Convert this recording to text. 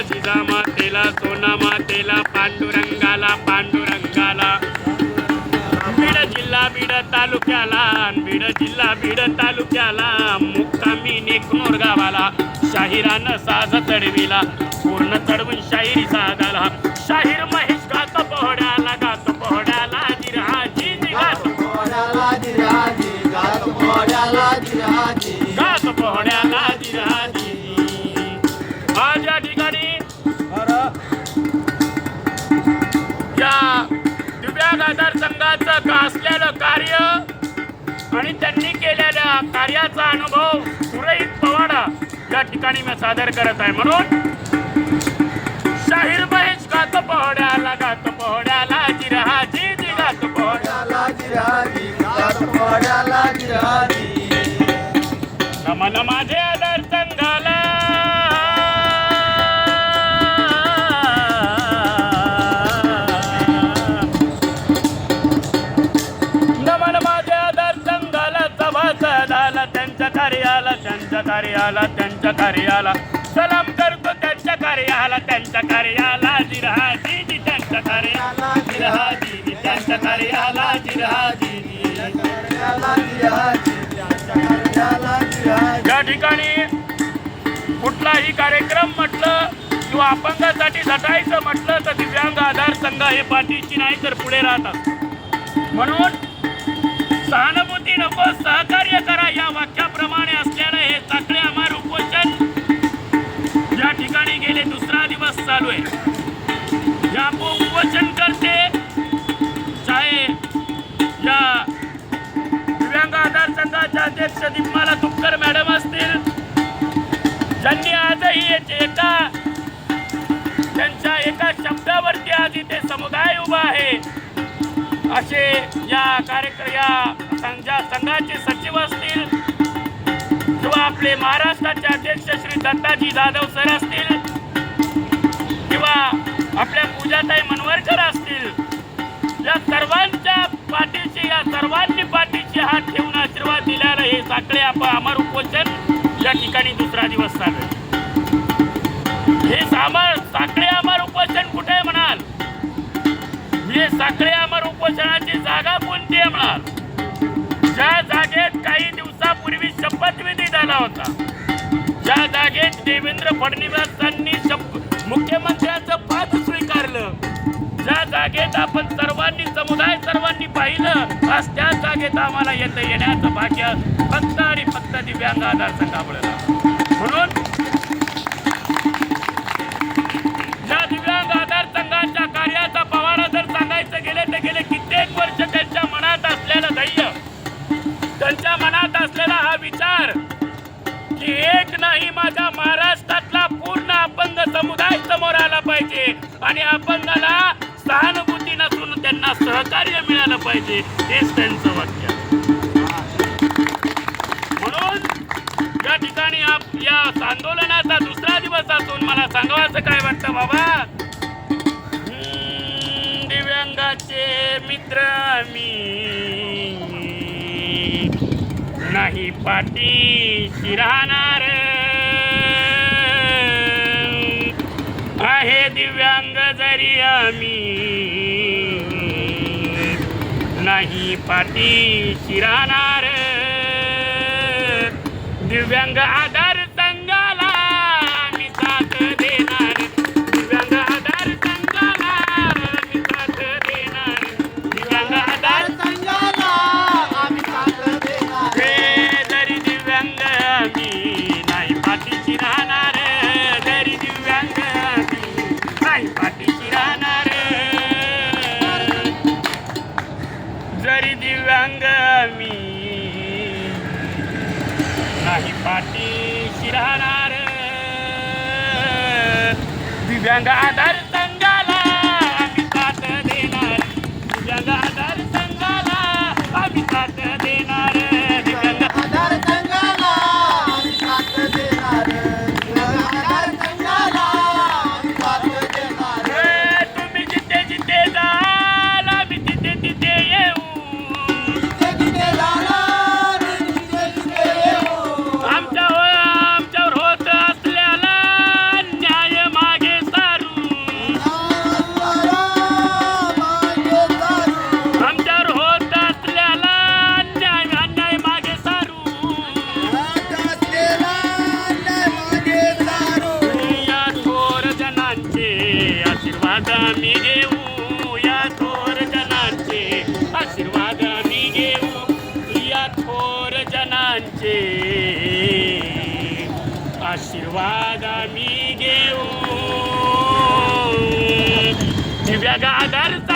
जिजा मातेला सोना मातेला पांडुरंगाला पांडुरंगाला. बीड जिल्हा बीड तालुक्याला बीड जिल्हा बीड तालुक्याला. मुक्कामी नेकनोर गावाला शाहिरानं साज चढविला. पूर्ण चढवून शाहिरी दिव्यांग आधार संघाचं कार्य आणि त्यांनी केलेल्या कार्याचा अनुभव सुरईत पवाडा या ठिकाणी मी सादर करत आहे. म्हणून कार्याला त्यांच्या कार्याला त्यांच्या कार्याला सलाम करतो त्यांच्या कार्याला त्यांच्या कार्याला जिरहा दिदी त्यांच्या कार्याला जिरहा दिदी त्यांच्या कार्याला जिरहा जी या ठिकाणी कुठलाही कार्यक्रम म्हटलं किंवा अपंगासाठी झटायचं म्हटलं तर दिव्यांग आधार संघ हे पाठीशी नाही तर पुढे राहतात. म्हणून सहानुभूती नको सहकार्य करा या वाक्याप्रमाणे असलेलं हे साखळे आम्हाला उपोषण या ठिकाणी गेले दुसरा दिवस चालू आहे. या उपोषण करते. चाहे या दिव्यांग आधार संघाच्या अध्यक्ष दिम्माला या कार्यक्रम या संघा संघाचे सचिव असतील किंवा आपले महाराष्ट्राचे अध्यक्ष श्री दत्ताजी जाधव सर असतील किंवा आपल्या पूजाताई मनवरकर असतील या सर्वांच्या पाठीशी या सर्वांनी पाठीशी हात ठेवून आशीर्वाद दिल्यानं हे साखळे आप अमर उपोषण या ठिकाणी दुसरा दिवस चालेल हे सामर साखळे अमर उपोषण कुठे म्हणाल? हे साखळे अमर उपोषण ज्या जागेत काही दिवसापूर्वी शपथविधी झाला होता ज्या जागेत देवेंद्र फडणवीसांनी शप- मुख्यमंत्र्यांचं पद स्वीकारलं ज्या जागेत आपण सर्वांनी समुदाय सर्वांनी पाहिलं आज त्या जागेत आम्हाला येतं येण्याचं भाग्य फक्त आणि फक्त दिव्यांग आधार संघामुळे म्हणून नाही माझ्या महाराष्ट्रातला पूर्ण अपंग समुदाय समोर आला पाहिजे. आणि अपंगाला सहानुभूती नसून त्यांना सहकार्य मिळालं पाहिजे. हेच त्यांचं वाक्य. म्हणून या ठिकाणी आप- या आंदोलनाचा दुसरा दिवस असून मला सांगवायचं काय वाटतं बाबा? दिव्यांगाचे मित्र मी नाही पाठी राहणार. आहे दिव्यांग जरी आम्ही. नाही पाठी राहणार. दिव्यांग आधार नाही पाठीशी राहणार. दिव्यांग आधार आशीर्वाद मी घेऊ या थोर जनांचे. आशीर्वाद मी घेऊ या थोर जनांचे. आशीर्वाद मी घेऊ. दिव्या गादरचा